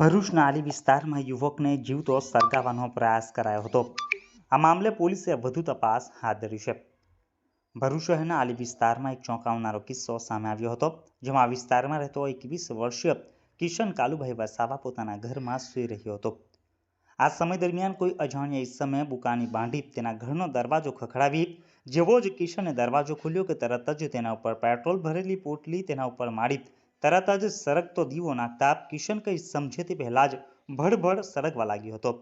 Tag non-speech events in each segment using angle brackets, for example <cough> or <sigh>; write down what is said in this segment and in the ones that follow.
ભરૂચના આલી વિસ્તારમાં યુવકને જીવતો સળગાવવાનો પ્રયાસ કરાયો હતો. આ મામલે પોલીસે વધુ તપાસ હાથ ધરી છે. ભરૂચ શહેરના આલી વિસ્તારમાં એક ચોંકાવનારો કિસ્સો સામે આવ્યો હતો, જેમાં આ વિસ્તારમાં રહેતો એકવીસ વર્ષીય કિશન કાલુભાઈ વસાવા પોતાના ઘરમાં સૂઈ રહ્યો હતો. આ સમય દરમિયાન કોઈ અજાણ્યા ઈસમે બુકાની બાંધી તેના ઘરનો દરવાજો ખખડાવી, જેવો જ કિશને દરવાજો ખોલ્યો કે તરત જ તેના ઉપર પેટ્રોલ ભરેલી પોટલી તેના ઉપર મારી તરત જ સરગતો દીવો નાખતા કિશન કંઈ સમજે તે પહેલાં જ ભડભડ સરગવા લાગ્યો હતો.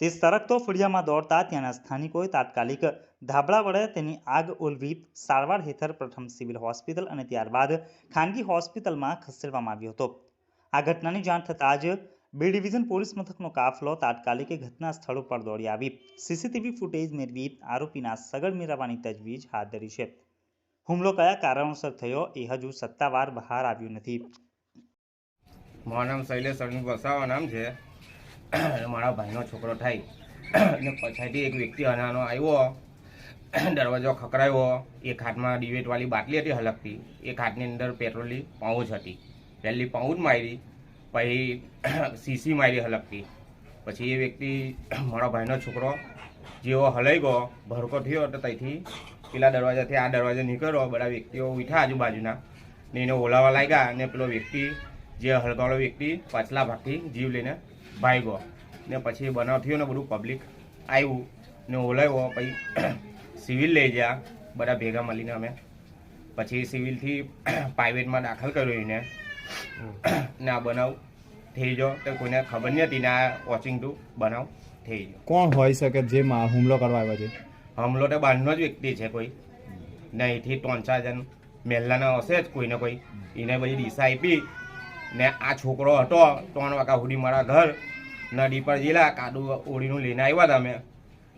તે સરગતો ફળિયામાં દોડતા ત્યાંના સ્થાનિકોએ તાત્કાલિક ધાબળા વડે તેની આગ ઓલવી સારવાર હેઠળ પ્રથમ સિવિલ હોસ્પિટલ અને ત્યારબાદ ખાનગી હોસ્પિટલમાં ખસેડવામાં આવ્યો હતો. આ ઘટનાની જાણ થતાં જ બે ડિવિઝન પોલીસ મથકનો કાફલો તાત્કાલિક ઘટના સ્થળ ઉપર દોડી આવી. સીસીટીવી ફૂટેજ મેળવી આરોપીના સગડ મેળવવાની તજવીજ હાથ ધરી છે. હુમલો કયા કારણોસર થયો એ હજુ સત્તાવાર બહાર આવ્યું નથી. મારું નામ શૈલેષ અરવિંદ વસાવા નામ છે. મારા ભાઈનો છોકરો થાય અને પછાડીથી એક વ્યક્તિ અનાનો આવ્યો. દરવાજો ખકરાવ્યો એક હાથમાં ડિવેટવાળી બાટલી હતી હલકતી. એક હાથની અંદર પેટ્રોલની પાઉચ હતી. પહેલી પાઉચ મારી, પછી સીસી મારી હલકતી. પછી એ વ્યક્તિ મારા ભાઈનો છોકરો જેવો હલાઈ ગયો, ભરકો થયો તો ત્યાંથી પેલા દરવાજાથી આ દરવાજો નીકળ્યો બધા વ્યક્તિઓ ઉઠ્યા આજુબાજુના. ને એને ઓલાવા લાગ્યા અને પેલો વ્યક્તિ જે હળગાવાળો વ્યક્તિ પાછલા ભાગથી જીવ લઈને ભાગ્યો. ને પછી બનાવ થયો ને બધું પબ્લિક આવ્યું ને ઓલાવ્યો. પછી <clears throat> સિવિલ લઈ ગયા બધા ભેગા મળીને અમે. પછી સિવિલથી <clears throat> પ્રાઇવેટમાં દાખલ કર્યો એને. ને આ બનાવ થઈ ગયો. તો કોઈને ખબર નહીં હતી ને આ વોચિંગ ટુ બનાવ થઈ ગયો. કોણ હોઈ શકે? જે મા- હુમલો કરવા આવ્યો છે? હમલો તો બહારનો જ વ્યક્તિ છે કોઈ. ને અહીંથી ત્રણ ચાર જણ. મહેલાના હશે જ કોઈને કોઈ. એને બધી દિશા આપી ને આ છોકરો હતો ત્રણ વાગ્યા સુધી મારા ઘર. નદી પર જીલા, કાદુ ઓળીનું લઈને આવ્યા હતા અમે.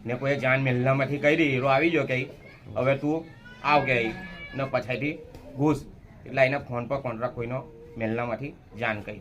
ને કોઈ જાન મહેલામાંથી કરી, હીરો આવી ગયો કે હવે તું આવ કે. ને પછાઈથી ઘૂસ. એટલે એને ફોન પર કોન્ટ્રાક્ટ કોઈનો મહેલામાંથી જાણ કરી.